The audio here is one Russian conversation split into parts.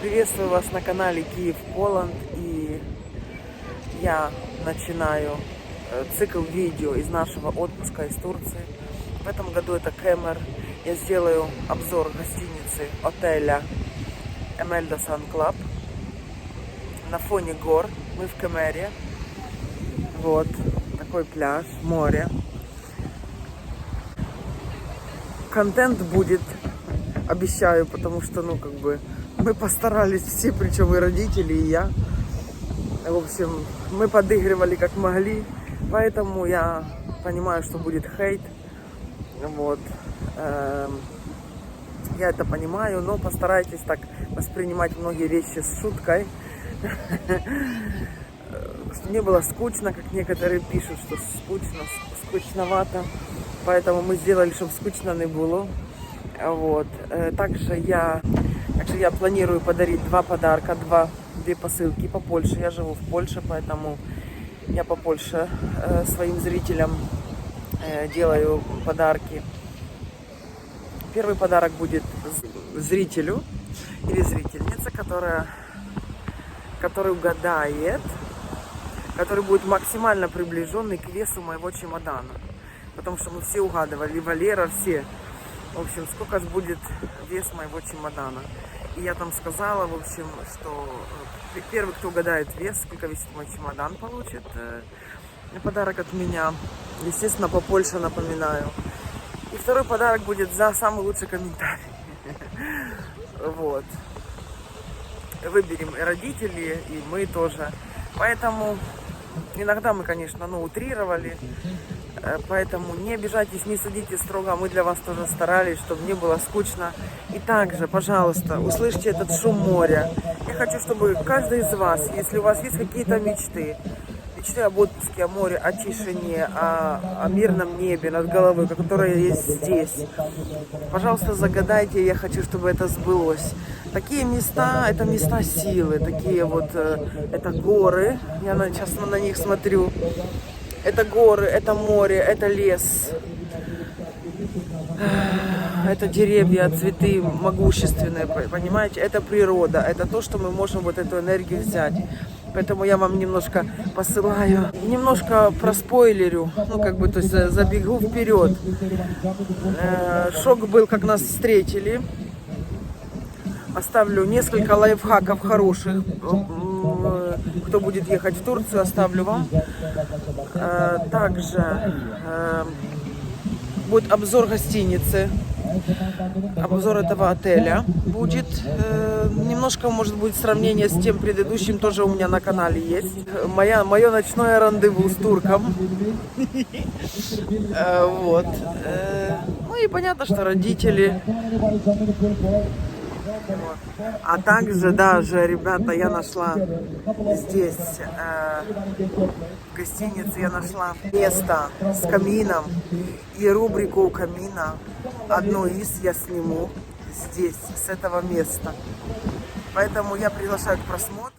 Приветствую вас на канале Киев Поланд и я начинаю э, цикл видео из нашего отпуска из Турции. В этом году это Кэмер. Я сделаю обзор гостиницы отеля Эмельда Сан Клаб на фоне гор. Мы в Кэмере. Вот такой пляж, море. Контент будет, обещаю, потому что, ну, как бы, мы постарались все, причем и родители, и я. В общем, мы подыгрывали как могли, поэтому я понимаю, что будет хейт. Вот. Эм, Я это понимаю, но постарайтесь так воспринимать многие вещи с шуткой. Чтобы не было скучно, как некоторые пишут, что скучно, скучновато. Поэтому мы сделали, чтобы скучно не было. Вот. Э, Также я, также я планирую подарить два подарка, два, две посылки по Польше. Я живу в Польше, поэтому я по Польше э, своим зрителям э, делаю подарки. Первый подарок будет зрителю или зрительнице, которая, который угадает, который будет максимально приближенный к весу моего чемодана. Потому что мы все угадывали, Валера, все. В общем, сколько ж будет вес моего чемодана. И я там сказала, в общем, что э, первый, кто угадает вес, сколько весит мой чемодан, получит э, подарок от меня. Естественно, по Польше напоминаю. И второй подарок будет за самый лучший комментарий. Вот. Выберем и родители, и мы тоже. Поэтому иногда мы, конечно, ну, утрировали. Э, Поэтому не обижайтесь, не судите строго. Мы для вас тоже старались, чтобы не было скучно. И также, пожалуйста, услышьте этот шум моря. Я хочу, чтобы каждый из вас, если у вас есть какие-то мечты, мечты об отпуске, о море, о тишине, о, о мирном небе над головой, которое есть здесь. Пожалуйста, загадайте, я хочу, чтобы это сбылось. Такие места, это места силы, такие вот, э, это горы, я сейчас на них смотрю. Это горы, это море, это лес, это деревья, цветы могущественные, по- понимаете? Это природа, это то, что мы можем вот эту энергию взять. Поэтому я вам немножко посылаю, немножко проспойлерю, ну как бы, то есть за- забегу вперед. Э, Шок был, как нас встретили. Оставлю несколько лайфхаков хороших. Кто будет ехать в Турцию, оставлю вам. Э, Также э, будет обзор гостиницы, обзор этого отеля будет. Э, Немножко, может быть, сравнение с тем предыдущим тоже у меня на канале есть. Моя, мое ночное рандеву с турком. Вот. Ну и понятно, что родители. А также даже, ребята, я нашла здесь э, в гостинице я нашла место с камином и рубрику у камина. Одну из я сниму здесь, с этого места. Поэтому я приглашаю к просмотру.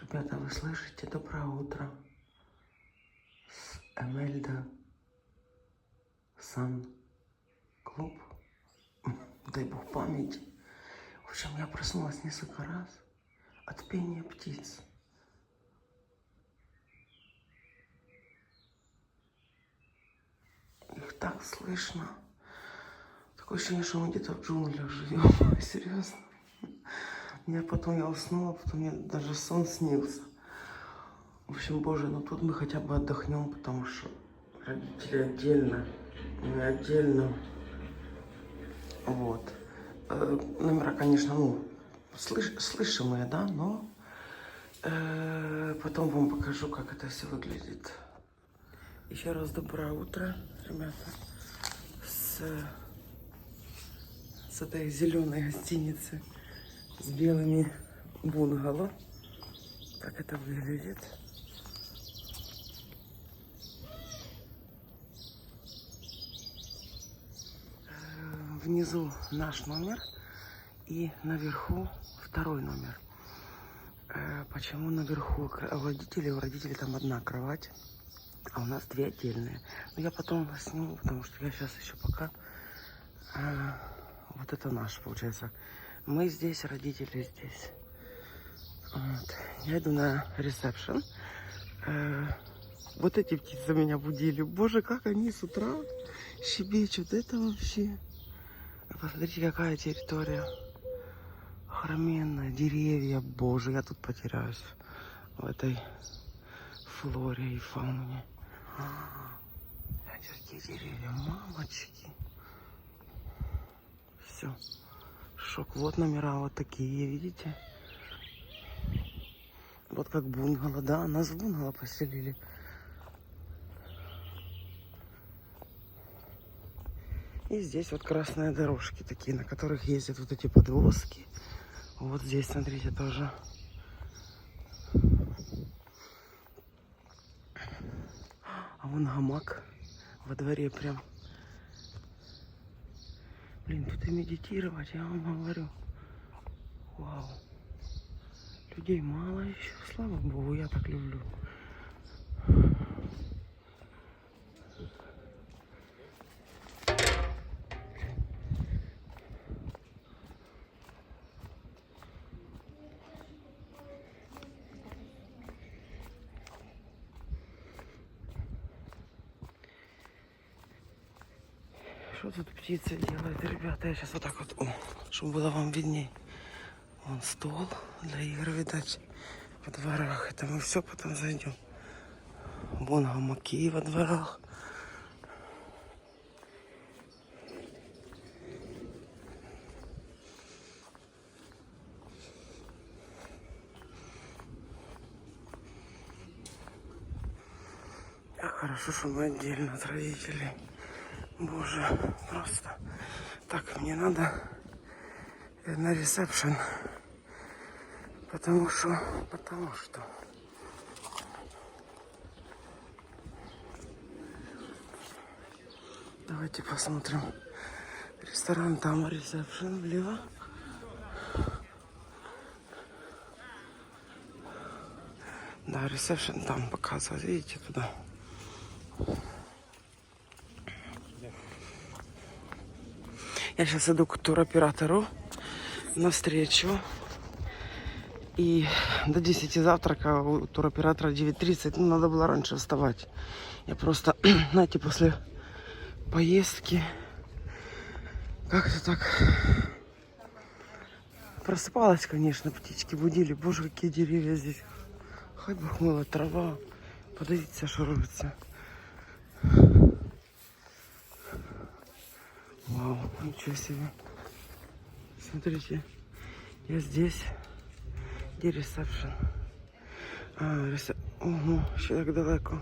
Ребята, вы слышите? Доброе утро. С Эмельда Сан Клуб. Дай бог памяти. Общем, я проснулась несколько раз от пения птиц. Их так слышно. Такое ощущение, что мы где-то в джунглях живем. Серьезно. Меня потом я уснула, потом мне даже сон снился. В общем, боже, ну тут мы хотя бы отдохнем, потому что родители отдельно, мы отдельно. Вот. Э, Номера, конечно, ну, слыш- слышимые, да, но э, потом вам покажу, как это все выглядит. Еще раз доброе утро, ребята. С, с этой зеленой гостиницы с белыми бунгало. Как это выглядит. Внизу наш номер и наверху второй номер. Э, Почему наверху? У родителей, у родителей там одна кровать, а у нас две отдельные. Но я потом сниму, потому что я сейчас еще пока... э, Вот это наш, получается, Мы здесь, родители здесь. Вот. Я иду на ресепшн. Э, вот эти птицы меня будили. Боже, как они с утра щебечут. Это вообще... Посмотрите, какая территория. Охроменная, деревья. Боже, я тут потеряюсь в этой флоре и фауне. А, Гляньте, какие деревья, мамочки. Все. Шок. Вот номера вот такие, видите? Вот как бунгало, да, нас в бунгало поселили. И здесь вот красные дорожки такие, на которых ездят вот эти подвозки. Вот здесь, смотрите, тоже. А вон гамак во дворе прям. Блин, тут и медитировать, я вам говорю. Вау. Людей мало еще, слава богу, я так люблю. Что тут птицы делают, ребята? Я сейчас вот так вот, о, чтобы было вам видней. Вон стол для игр, видать, во дворах. Это мы все потом зайдем. Вон гамаки во дворах. Как хорошо, что мы отдельно от родителей. Боже, просто. Так, мне надо на ресепшн. Потому что, потому что. Давайте посмотрим. Ресторан там, ресепшн влево. Да, ресепшн там показывает, видите, туда. Я сейчас иду к туроператору навстречу. И до 10 завтрака у туроператора 9.30. Ну, надо было раньше вставать. Я просто, знаете, после поездки как-то так просыпалась, конечно, птички будили. Боже, какие деревья здесь. Хоть бы хмыла трава. Подивіться, що Вау, ничего себе. Смотрите, я здесь. Где ресепшн? А, ресеп... Ого, ще так далеко.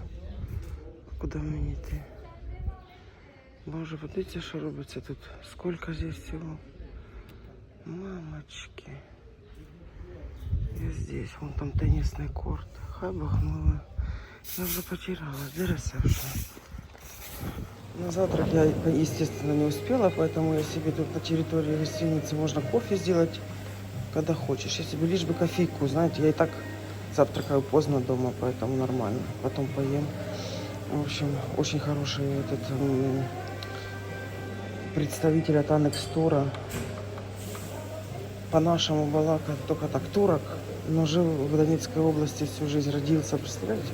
Куди мені йти? Боже, подивіться, що робиться тут. Сколько здесь всего. Мамочки. Я здесь, вон там теннисный корт. Хай бахнула. Я уже потерялась. Где ресепшн? На завтрак я, естественно, не успела, поэтому я себе тут на территории гостиницы можно кофе сделать, когда хочешь. Я себе лишь бы кофейку, знаете, я и так завтракаю поздно дома, поэтому нормально. Потом поем. В общем, очень хороший этот представитель от Анекс Тура. По-нашему балака, только так, турок, но жил в Донецкой области всю жизнь, родился, представляете?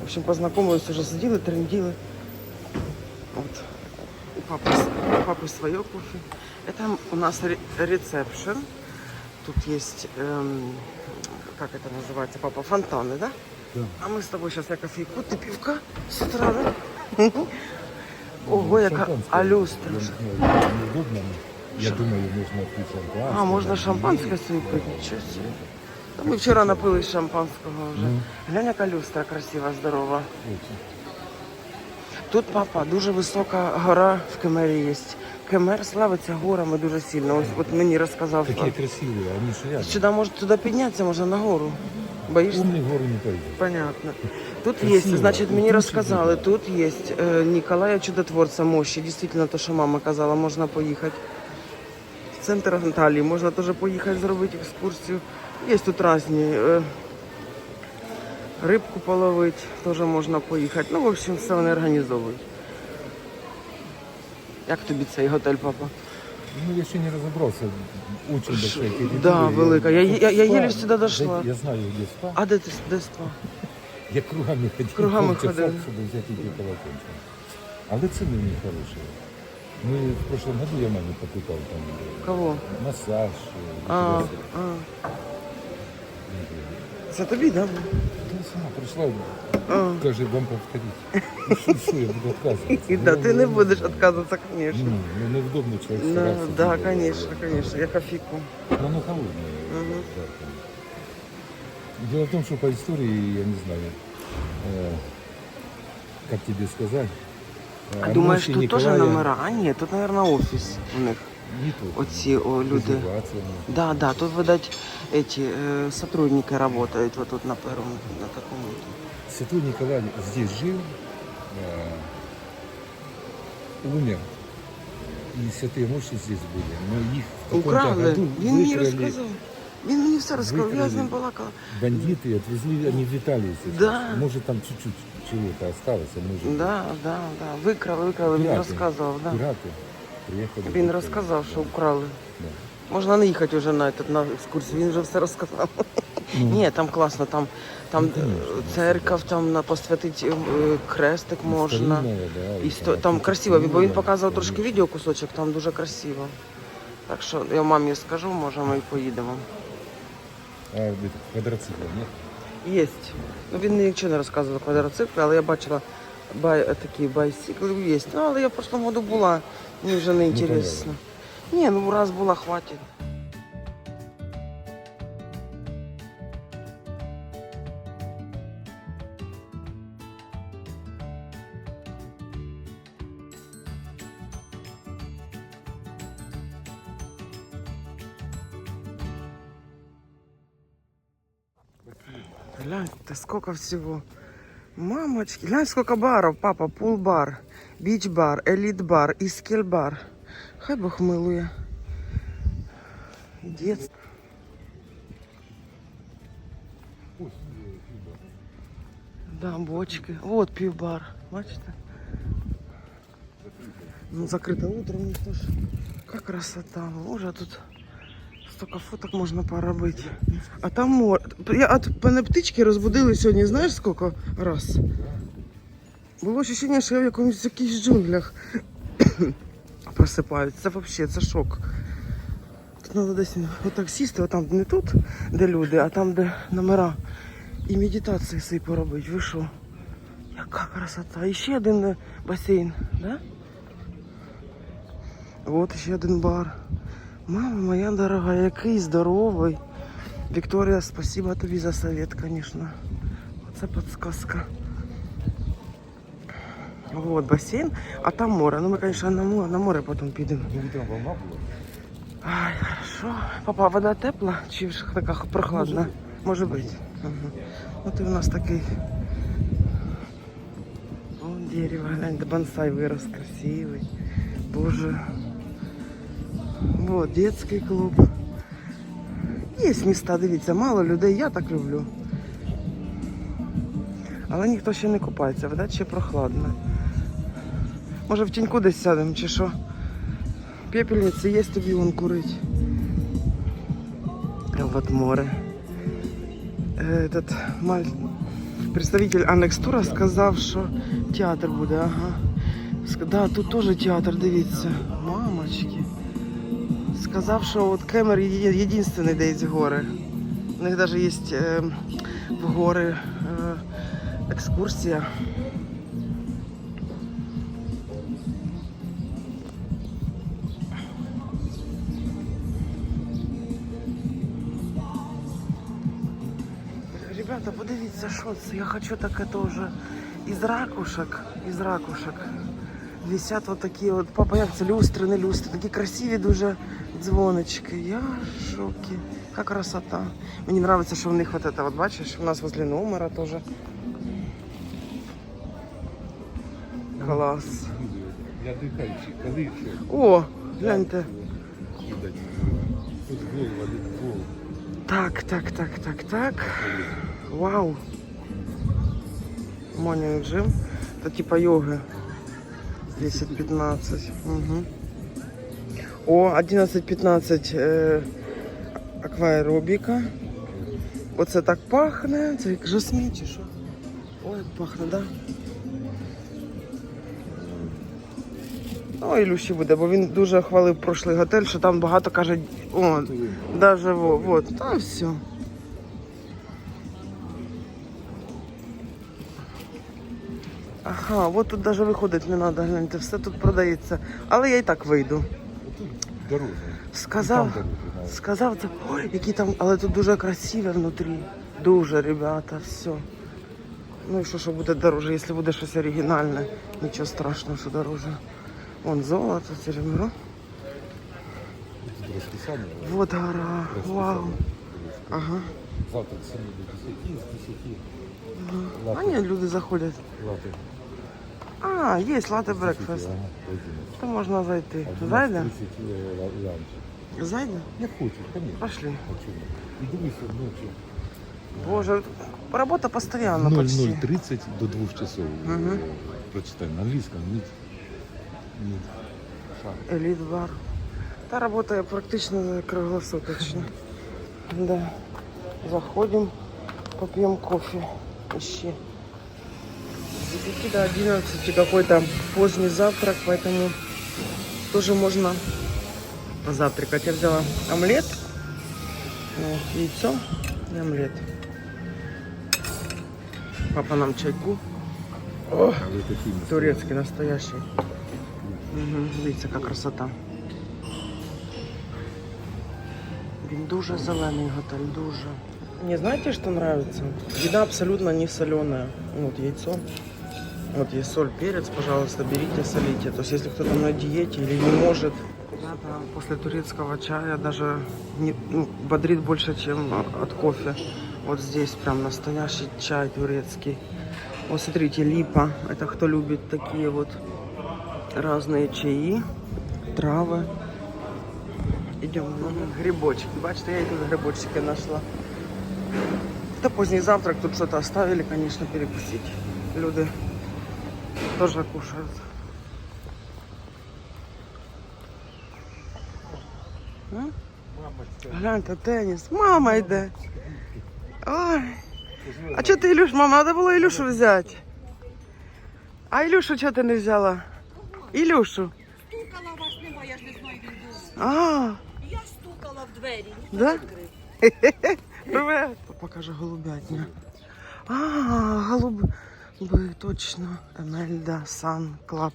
В общем, познакомилась уже, сидела, трендила. Вот. У папы, у папы свое кофе. Это у нас ре- ресепшн. Тут есть, эм, как это называется, папа, фонтаны, да? Да. А мы с тобой сейчас я кофейку, ты пивка с утра, да? Ого, яка Шампанское. а люстра. Я не знаю, неудобно, но я думаю, можно пить шампанское. А, можно шампанское собі пити, нічого собі. Та ми вчора напились шампанського вже. Ну. Глянь, яка люстра красива, здорова. Очень. Тут, папа, дуже висока гора в Кемері є. Кемер славиться горами дуже сильно. Ось от мені розказав. Такие красивые, они же рядом. Сюди може туди піднятися, можна на гору. Боїшся? Умный в горы не пойдет. Понятно. Тут Красиво. есть, значит, мне Очень рассказали, тут есть э, Николая Чудотворца мощи. Действительно, то, что мама казала, можно поехать. В центр Анталии можно тоже поехать, зробити екскурсію. Є тут різні. Е, рибку половить, тоже можна поїхати. Ну, в общем, все вони організовують. Як тобі цей готель, папа? Ну, я ще не розібрався. Очень большая территория. Да, велика. Я- я- я еле сюда дошла. Я, знаю, где спа. А де ти де спа? Я кругами ходив. Кругами по телефону, щоб взяти ті полотенця. Але ціни не хороші. Ми в прошлом году я мамі покупав там Кого? массаж. А, а. Це тобі, да? було? Ну, сама прийшла, А. каже, вам повторити. Ну, що, що я буду відказуватися? Да, ти не будеш відказуватися, Ну, звісно. ну, невдобно человек Ну, стараться. да, делать. конечно, конечно, я кофейку. Но оно холодное. Мгм. жарко. Дело в том, что по истории, я не знаю, э, как тебе сказать. А э, думаєш, мощи тут теж Николая номера? А ні, тут, мабуть, офіс у них. Не тут. Оці о, люди. Резервация. Да, да, тут, видать, эти э, сотрудники работают вот тут на первом, на такому. Святой Николай здесь жил, э, умер. И святые мощи здесь были. Но их в каком-то Украли. году Він мені выкрали розказав. Він мені все розказав, я з ним Викрали. балакала. бандиты, и отвезли они в Италию сейчас. Да. Может там чуть-чуть чего-то осталось, а может Да, да, да. Викрали, викрали, він Пірати. розказував, да. пираты приехали. Він розказав, що украли. Да. Можна не їхати вже на, этот, на екскурсію, він вже все розказав. Ну, Ні, там класно, там, там Ну, церква, там на посвятить е, крестик можна. І сто, там красиво, бо він показував трошки відео кусочок, там дуже красиво. Так що я мамі скажу, може ми і поїдемо. А квадроцикл, нет? Єсть. Ну він нічого не розказував про квадроцикли, але я бачила бай, такі байсикли є. Ну, але я в прошлому году була, мені вже не інтересно. Ні, ну раз була, хватить. Гляньте, сколько всего. Мамочки, глянь, сколько баров, папа, пул-бар, біч-бар, еліт-бар, іскель-бар. Хай Бог милує. Дєт. Да, бочки. Вот пивбар. Бачите? Ну, закрыто утром ніхто ж. Как красота. Боже, тут столько фоток можна поробити. А там море. Я от мене птички розбудили сьогодні, знаєш скільки раз? Було ощущення, що я в якомусь якихось джунглях просипаюсь. Це взагалі, це шок. Тут треба десь отак сісти, отам не тут, де люди, а там, де номера. І медитації собі поробити. Ви що? Яка красота. І ще один е, басейн, да? От ще один бар. Мама моя дорога, який здоровий. Вікторія, спасибо тобі за совет, звісно. Оце підсказка. Вот басейн, а там море. Ну ми, звісно, на море, на море потім підемо. Ну. Ай, хорошо. Папа, вода тепла чи ж така прохладна? Може бути. Ага. От і у нас такий. Вон дерево, гляньте, бонсай вирос красивий. Боже. Вот, детский клуб. Є міста, дивіться, мало людей, я так люблю. Але ніхто ще не купається, вода ще прохладна. Може в тіньку десь сядемо чи що? Пепельницы есть тобі вон курить. А Вот море. Э, Этот маль... представитель Анекстура сказав, що театр буде, ага. Ск- Да, тут теж театр, дивіться. Мамочки. Сказав, що от Кемер є- єдинственний де є гори. У них навіть є е, в гори е, екскурсія. Ребята, подивіться, що це. Я хочу таке теж. Із ракушек, із ракушек. Висять от такі от, папа, як це люстри, не люстри, такі красиві дуже дзвонички. Я в шокі. Яка красота. Мені подобається, що в них от это, от бачиш, у нас возле номера теж. Клас. Для дыхающих, коли еще О, гляньте. кидать. Тут гол, воды, гол. Так, так, так, так, так. Вау. Morning gym. Это типа йоги. 10-15. Угу. О, 11-15 е, акваеробіка. Оце так пахне. Це як жасмін чи що? Ой, як пахне, так? Да? Ну, Ілюші буде, бо він дуже хвалив прошлий готель, що там багато каже, о, во, вот, та все. Ага, от тут навіть виходити не треба, гляньте, все тут продається. Але я і так вийду. Тут дорога. Сказав, Там дорога, сказав, це, ой, які там, але тут дуже красиве внутрі. Дуже, ребята, все. Ну і що, що буде дороже, якщо буде щось оригінальне, нічого страшного, що дороже. Вон золото, серебро. Розписання. Вот гора, вау. Ага. Завтра 7 до 10, з 10. А ні, люди заходять. Лати. А, є лати З 10, брекфест. ага, до 11. То можна зайти. А в Зайде? 12:30 ла- ланч. Зайде? Я хочу, конечно. Пошли. Хочу. І дивися ночі. Боже, робота постійно почти. 00.30 до 2 часов. Мгм. Е, Прочитай на англійському. Ні. Ні. Шаг. Еліт бар. Та работає практично круглосуточно. Да. Заходим, попьем кофе. Еще. С 9 до 11 какой-то поздний завтрак, поэтому тоже можно позавтракать. Я взяла омлет, э, яйцо и омлет. Папа нам чайку. О, Але такі не турецкий настоящий. Угу, дивіться, яка красота. Він дуже зелений готель, дуже. Мне знаете, что нравится? Еда абсолютно не соленая. Вот яйцо. Вот есть соль, перец, пожалуйста, берите, солите. То есть, если кто-то на диете или не может, ребята, после турецкого чая даже не, ну, бодрит больше, чем от кофе. Вот здесь прям настоящий чай турецкий. Вот смотрите, липа. Это кто любит такие вот разные чаи, травы. Идем на грибочки. Бачите, я и тут грибочки нашла. Это поздний завтрак, тут что-то оставили, конечно, перекусить. Люди тоже кушают. А? Гляньте, теніс. Мама йде. Ой. А чого ти Ілюш, мама, треба було Ілюшу взяти. А Ілюшу чого ти не взяла? Ілюшу. Стукала вас нема, я ж не знаю, він був. А, Я стукала в двері, ніхто Да? не відкрив. привет. Покаже голубятня. А, голуби, точно. Емельда, Сан, Клаб.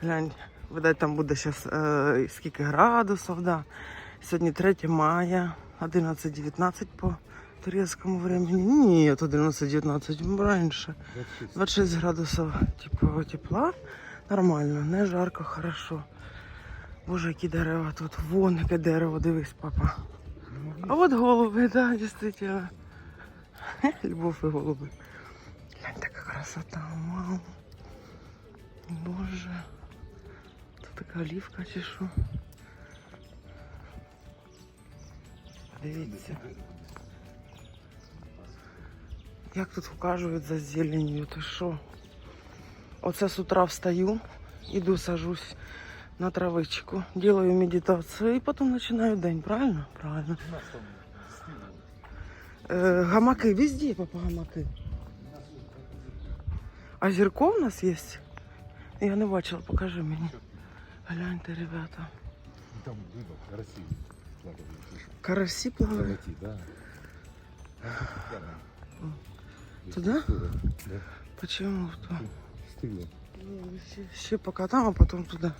Глянь, видать, там буде зараз е, скільки градусів, да. Сьогодні 3 мая, 11-19 по турецькому времени. Ні, 11-19 раніше. 26 градусів типу, тепла. Нормально, не жарко, хорошо. Боже, які дерева тут. Вон яке дерево, дивись, папа. А от голуби, да, дійсно. Любов і голуби. Глянь, така красота, мам. Боже. Тут така олівка чи що? Дивіться. Як тут ухажують за зеленью, ти що? Оце з утра встаю, іду сажусь на травичку, делаю медитацию и потом начинаю день, правильно? Правильно. Э, гамаки везде, папа, гамаки. А зірко в нас є? Я не бачила, покажи мені. Гляньте, ребята. Там рыба, красиво. Карасі плавають. Золоті, да. Туда? Да. Почему? то? Стыло. Ну, Ще, ще пока там, а потом туда.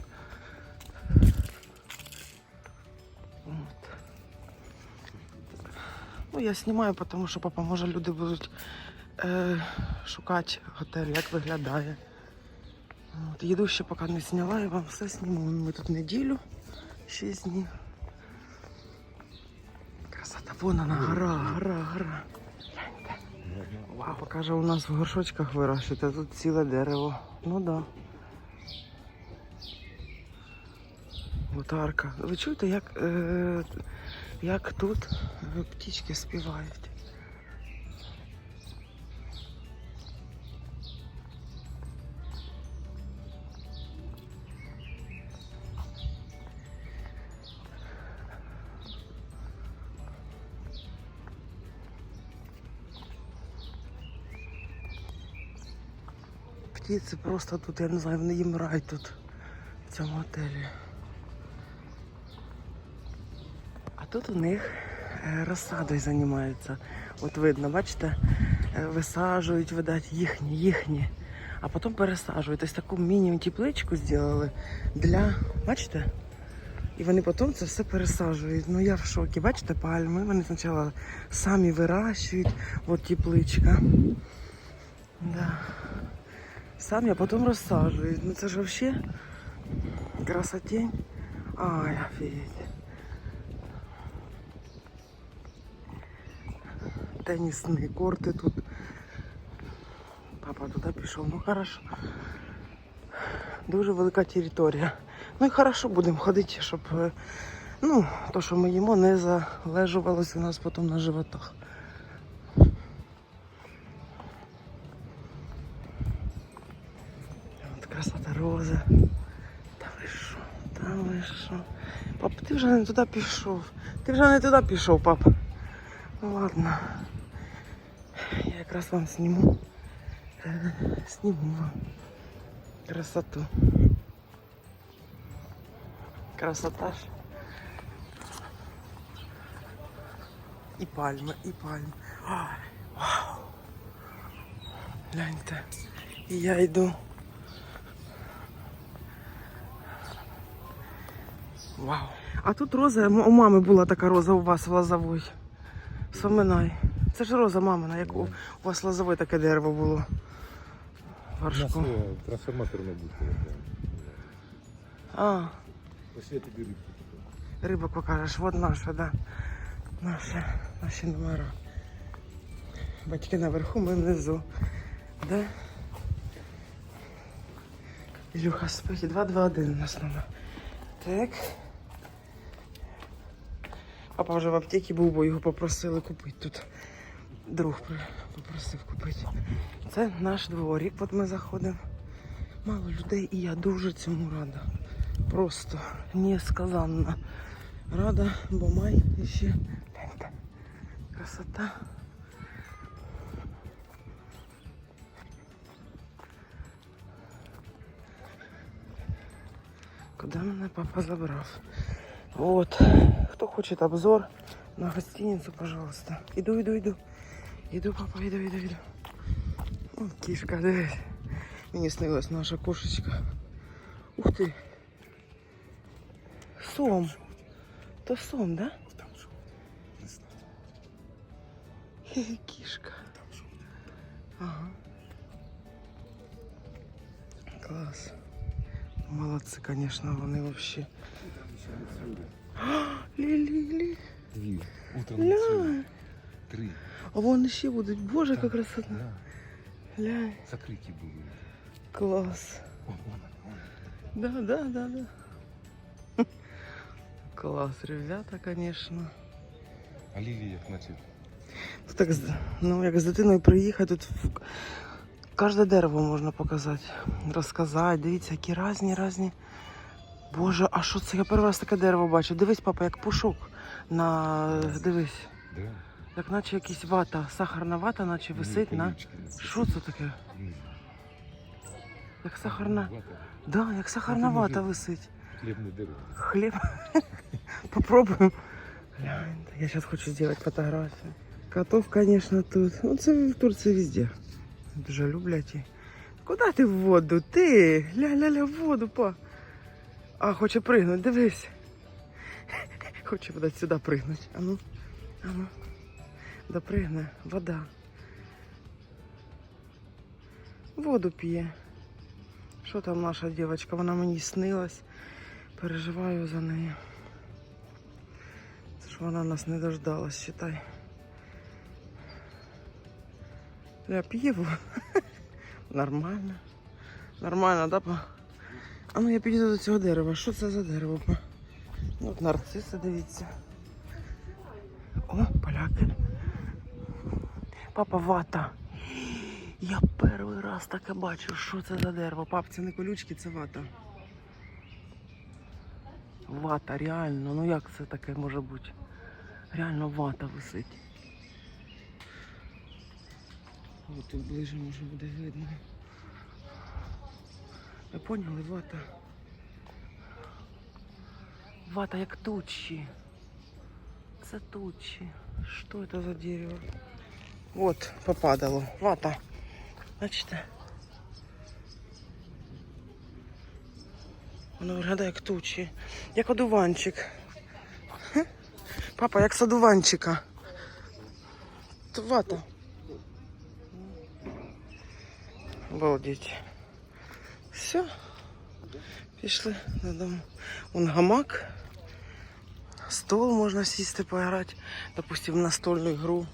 Вот. Ну, я знімаю, тому що папа, може люди будуть е, шукати готель, як виглядає. От, їду ще поки не зняла, я вам все зніму. Ми тут неділю, 6 днів. Красота, вон вона, гора, гора, гора. Вау, каже, у нас в горшочках вирощують, а тут ціле дерево. Ну да. Отарка. Ви чуєте, як, е, як тут птічки співають? Птиці просто тут, я не знаю, вони їм рай тут, в цьому готелі. А тут у них е, розсадою займаються. От видно, бачите, е, висаджують, видать, їхні, їхні. А потім пересаджують. Ось таку міні-тепличку зробили для. Бачите? І вони потім це все пересаджують. Ну я в шокі. Бачите, пальми. Вони спочатку самі вирощують. От тепличка. Да. Самі, а потім розсаджують. Ну це ж взагалі красотень. Ай, офігеть. Тенісні корти тут. Папа туди пішов. Ну хорошо. Дуже велика територія. Ну і хорошо будемо ходити, щоб е, ну, то, що ми їмо, не залежувалося у нас потім на животах. красота роза. Та ви що? Та ви що? Пап, ти вже не туди пішов. Ти вже не туди пішов, пап. Ну ладно. Я якраз вам зніму. Е, Зніму вам красоту. Красота ж. І пальми, і пальми. Ай, вау. Гляньте. І я йду. Вау. А тут роза, у мами була така роза у вас в лозовой. Вспоминай. Це ж роза мамина, як у, у вас в таке дерево було. Е, трансформаторна будка. А, Ось я тобі рибку. рибок покажеш, от наша, да. Наша, наші номера. Батьки наверху, ми внизу. Да? Ілюха спить, 221 у нас номер. Так. Папа вже в аптеці був, бо його попросили купити тут. Друг попросив купити. Це наш дворик, от ми заходимо. Мало людей, і я дуже цьому рада. Просто несказанно рада, бо май ще красота. Куди мене папа забрав? Вот. Хто хоче обзор на гостиницю, пожалуйста. Іду, іду, іду. Іду, папа, іду, іду, іду. О, кішка, дивись. Мені снилась наша кошечка. Ух ти. Сом. То сом, да? Там що? Не знаю. Хе-хе, Кішка. Там що? Ага. Клас. Молодці, конечно, вони вообще. Лі-лі-лі. Дві. Утром Ля. цілі. Три. А вон ще будуть. Боже, яка красота. Да. Глянь. Закриті були. Клас. Вон, вон, вон. Да, да, да, да. Клас, ребята, конечно. А лілії як наче. Тут так, з- ну, як з дитиною приїхати, тут в- кожне дерево можна показати, розказати. Дивіться, які різні, різні. Боже, а що це? Я перший раз таке дерево бачу. Дивись, папа, як пушок. На... Дивись, Да? як наче якась вата, сахарна вата, наче висить на. Що це таке? Як сахарна. Да, як сахарна Ну, це може- вата висить. Хлібне дерево. Хлеб. Попробуем. Гляньте, Я сейчас хочу сделать фотографию. Котов, конечно, тут. Ну, це в Турції везде. Дуже люблять. і- Куди ти в воду? Ти? Ля-ля-ля, в воду, па. А, хоче пригнути, дивись. Хоче вода сюди пригнути. А ну, а ну. Допригне, вода. Воду п'є. Що там наша дівчинка? Вона мені снилась. Переживаю за неї. Це ж вона нас не дождалась, считай. Я п'є. Нормально. Нормально, да, па? А ну я підійду до цього дерева. Що це за дерево. Ну, От нарциси, дивіться. О, поляки. Папа, вата. Я перший раз таке бачу, що це за дерево. Пап, це не колючки, це вата. Вата, реально, ну як це таке може бути? Реально вата висить. О, тут ближе може буде видно. Ви поняли, вата? Вата як тучі. Це тучі. Що це за дерево? Вот, попадало. Вата. Бачите? Воно виглядає як тучі. Як одуванчик. Хе? Папа, як з одуванчика. То вата. Обалдеть. Все. Пішли додому. Вон гамак. Стол можна сісти пограти. Допустим, в настольну ігру.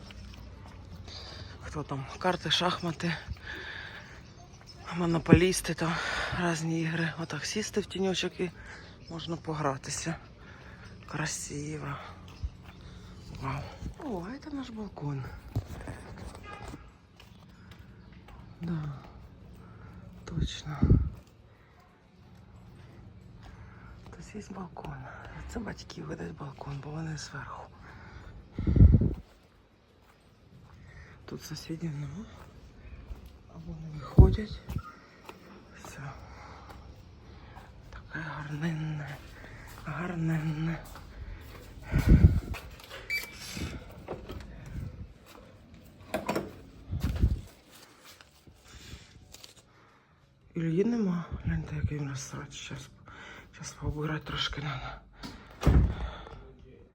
Хто там? Карти, шахмати. Монополісти там різні ігри. Отак сісти в тіньочок і можна погратися. Красиво. Вау. О, а это наш балкон. Да, точно. Тут є балкон. Це батьки видать балкон, бо вони зверху. Тут сусідів нема. А вони виходять. Все. Таке гарненне. Гарненне. Ільї нема. Гляньте, який він розсрач. Зараз, зараз пообирати трошки треба.